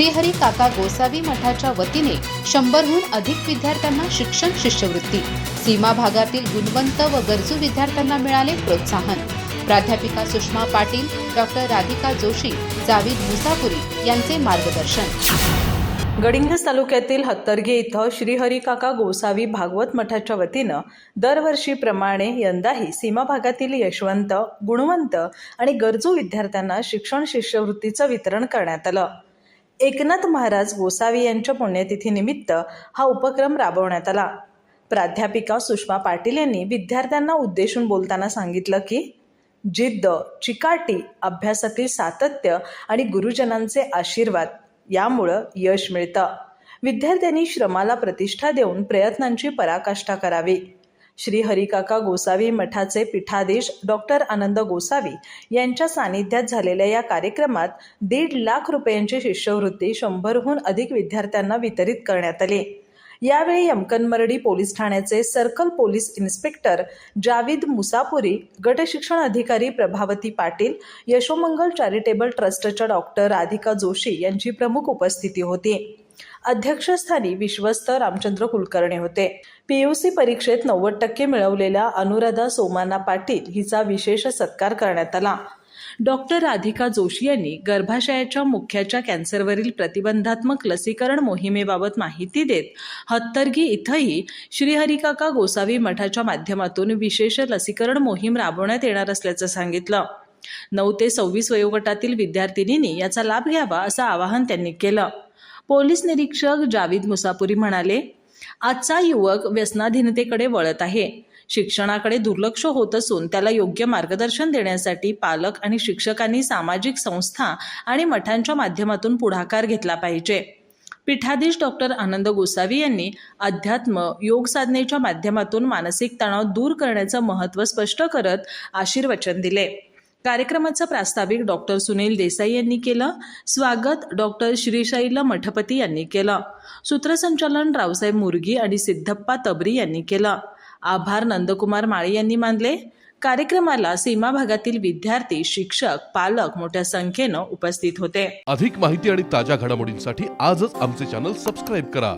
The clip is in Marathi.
श्रीहरी काका गोसावी मठाच्या वतीने शंभरहून अधिक विद्यार्थ्यांना शिक्षण शिष्यवृत्ती. सीमा भागातील गुणवंत व गरजू विद्यार्थ्यांना मिळाले प्रोत्साहन. प्राध्यापिका सुषमा पाटील डॉक्टर राधिका जोशी जावीद मुसापुरी यांचे मार्गदर्शन. गडिंग्लज तालुक्यातील हत्तरगे इथं श्रीहरिकाका गोसावी भागवत मठाच्या वतीनं दरवर्षीप्रमाणे यंदाही सीमा भागातील यशवंत गुणवंत आणि गरजू विद्यार्थ्यांना शिक्षण शिष्यवृत्तीचं वितरण करण्यात आलं. एकनाथ महाराज गोसावी यांच्या पुण्यतिथीनिमित्त हा उपक्रम राबवण्यात आला. प्राध्यापिका सुषमा पाटील यांनी विद्यार्थ्यांना उद्देशून बोलताना सांगितलं की जिद्द चिकाटी अभ्यासातील सातत्य आणि गुरुजनांचे आशीर्वाद यामुळं यश मिळतं. विद्यार्थ्यांनी श्रमाला प्रतिष्ठा देऊन प्रयत्नांची पराकाष्ठा करावी. श्री हरिकाका गोसावी मठाचे पीठाधीश डॉक्टर आनंद गोसावी यांच्या सानिध्यात झालेल्या या कार्यक्रमात दीड लाख रुपयांची शिष्यवृत्ती शंभरहून अधिक विद्यार्थ्यांना वितरित करण्यात आली. यावेळी यमकनमरडी पोलीस ठाण्याचे circle police inspector Javeed Musapuri गटशिक्षण अधिकारी प्रभावती पाटील यशोमंगल चॅरिटेबल ट्रस्टच्या डॉक्टर राधिका जोशी यांची प्रमुख उपस्थिती होती. अध्यक्षस्थानी विश्वस्त रामचंद्र कुलकर्णी होते. पीयूसी परीक्षेत नव्वद टक्के मिळवलेल्या अनुराधा सोमाना पाटील हिचा विशेष सत्कार करण्यात आला. डॉक्टर राधिका जोशी यांनी गर्भाशयाच्या मुख्याच्या कॅन्सरवरील प्रतिबंधात्मक लसीकरण मोहिमेबाबत माहिती देत हत्तरगी इथंही श्रीहरिकाका गोसावी मठाच्या माध्यमातून विशेष लसीकरण मोहीम राबवण्यात येणार असल्याचं सांगितलं. नऊ ते सव्वीस वयोगटातील विद्यार्थिनींनी याचा लाभ घ्यावा असं आवाहन त्यांनी केलं. पोलीस निरीक्षक जावीद मुसापुरी म्हणाले आजचा युवक व्यसनाधीनतेकडे वळत आहे. शिक्षणाकडे दुर्लक्ष होत असून त्याला योग्य मार्गदर्शन देण्यासाठी पालक आणि शिक्षकांनी सामाजिक संस्था आणि मठांच्या माध्यमातून पुढाकार घेतला पाहिजे. पीठाधीश डॉक्टर आनंद गोसावी यांनी अध्यात्म योग साधनेच्या माध्यमातून मानसिक तणाव दूर करण्याचं महत्त्व स्पष्ट करत आशीर्वचन दिले. कार्यक्रमाचं प्रास्ताविक डॉक्टर सुनील देसाई यांनी केलं. स्वागत डॉक्टर श्रीशैल मठपती यांनी केलं. सूत्रसंचालन रावसाहेब मुरगी आणि सिद्धप्पा तबरी यांनी केलं. आभार नंदकुमार माळी यांनी मानले. कार्यक्रमाला सीमा भागातील विद्यार्थी शिक्षक पालक मोठ्या संख्येनं उपस्थित होते. अधिक माहिती आणि ताज्या घडामोडींसाठी आजच आमचे चॅनल सबस्क्राईब करा.